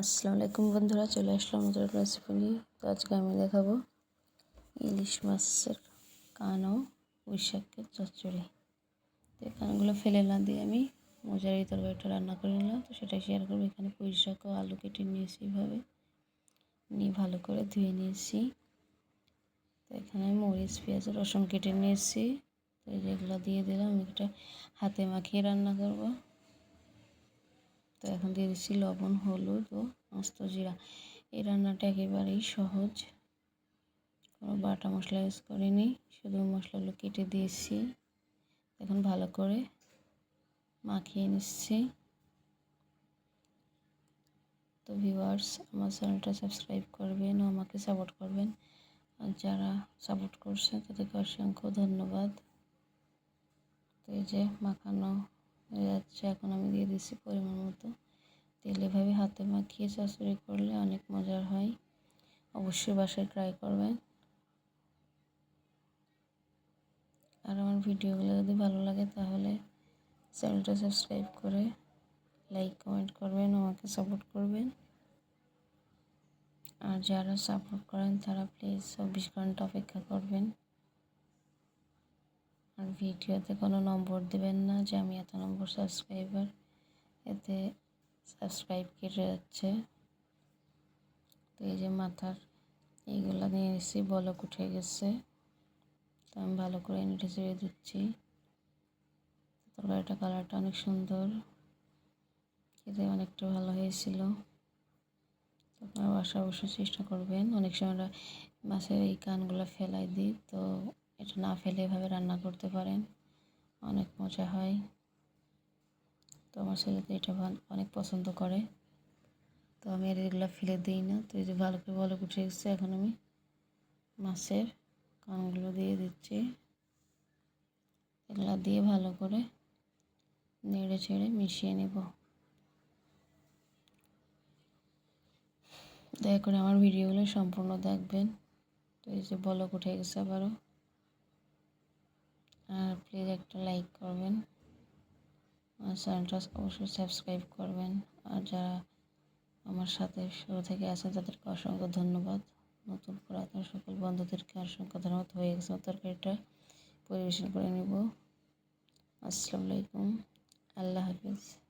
আসসালামু আলাইকুম বন্ধুরা, চলে আসলাম নতুন রেসিপি নিয়ে। তো আজকে আমি দেখাবো ইলিশ মাছের কান ও পুঁই শাকের চচ্চড়ি। তো কানগুলো ফেলে না দিয়ে আমি মজারি তরকারিটা রান্না করে নিলাম। তো সেটাই শেয়ার করব। এখানে পুঁই শাক ও আলু কেটে নিয়েছি এইভাবে নিয়ে ভালো করে ধুয়ে নিয়েছি। তো এখানে মরিচ, পেঁয়াজ, রসুন কেটে নিয়েছি। তো যেগুলো দিয়ে দিলাম। এটা হাতে মাখিয়ে রান্না করব। তো এখন দিয়ে দিচ্ছি লবণ, হলুদ ও আস্ত জিরা। এই রান্নাটা একেবারেই সহজ। কোনো বাটা মশলা ইউজ করিনি, শুধু মশলাগুলো কেটে দিয়েছি। এখন ভালো করে মাখিয়ে নিচ্ছি। তো ভিউয়ার্স আমার চ্যানেলটা সাবস্ক্রাইব করবেন ও আমাকে সাপোর্ট করবেন। আর যারা সাপোর্ট করছে, তাদেরকে অসংখ্য ধন্যবাদ। তো এই যে মাখানো যাচ্ছে এখন আমি দিয়ে দিচ্ছি পরিমাণ মতো। তেল এভাবে হাতে মাখিয়ে চচড়ি করলে অনেক মজার হয়। অবশ্যই বাসায় ট্রাই করবেন। আর আমার ভিডিওগুলো যদি ভালো লাগে তাহলে চ্যানেলটা সাবস্ক্রাইব করে লাইক কমেন্ট করবেন, আমাকে সাপোর্ট করবেন। আর যারা সাপোর্ট করেন তারা প্লিজ চব্বিশ ঘণ্টা অপেক্ষা করবেন। আর ভিডিওতে কোনো নম্বর দেবেন না যে আমি এত নম্বর সাবস্ক্রাইবার এতে সাবস্ক্রাইব কেটে যাচ্ছে। তো এই যে মাথার এইগুলো নিয়ে এসেছি বলক উঠে গেছে। তো আমি ভালো করে নেটে ছেড়ে দিচ্ছি। তরকারিটা কালারটা অনেক সুন্দর। খেতে অনেকটা ভালো হয়েছিল। আপনারা বাসা অবশ্যই চেষ্টা করবেন। অনেক সময় মাছের এই কানগুলো ফেলাই দিই, তো এটা না ফেলে এভাবে রান্না করতে পারেন। অনেক মজা হয়। তো আমার ছেলে তো এটা অনেক পছন্দ করে। তো আমি আর এগুলো ফেলে দিই না। তো এই যে ভালো করে বলে উঠে এসছে, এখন আমি মাছের কানগুলো দিয়ে দিচ্ছি। এগুলো দিয়ে ভালো করে নেড়ে ছেড়ে মিশিয়ে নেব। দয়া করে আমার ভিডিওগুলো সম্পূর্ণ দেখবেন। তো এই যে বলক উঠে গেছে আবারও। আর প্লিজ একটা লাইক করবেন। আর চ্যানেলটা অবশ্যই সাবস্ক্রাইব করবেন। আর যারা আমার সাথে শুরু থেকে আছে তাদেরকে অসংখ্য ধন্যবাদ। নতুন পুরাতন সকল বন্ধুদেরকে অসংখ্য ধন্যবাদ। হয়ে গেছে তরকারিটা। পরিবেশন করে নেব। আসসালামু আলাইকুম। আল্লাহ হাফিজ।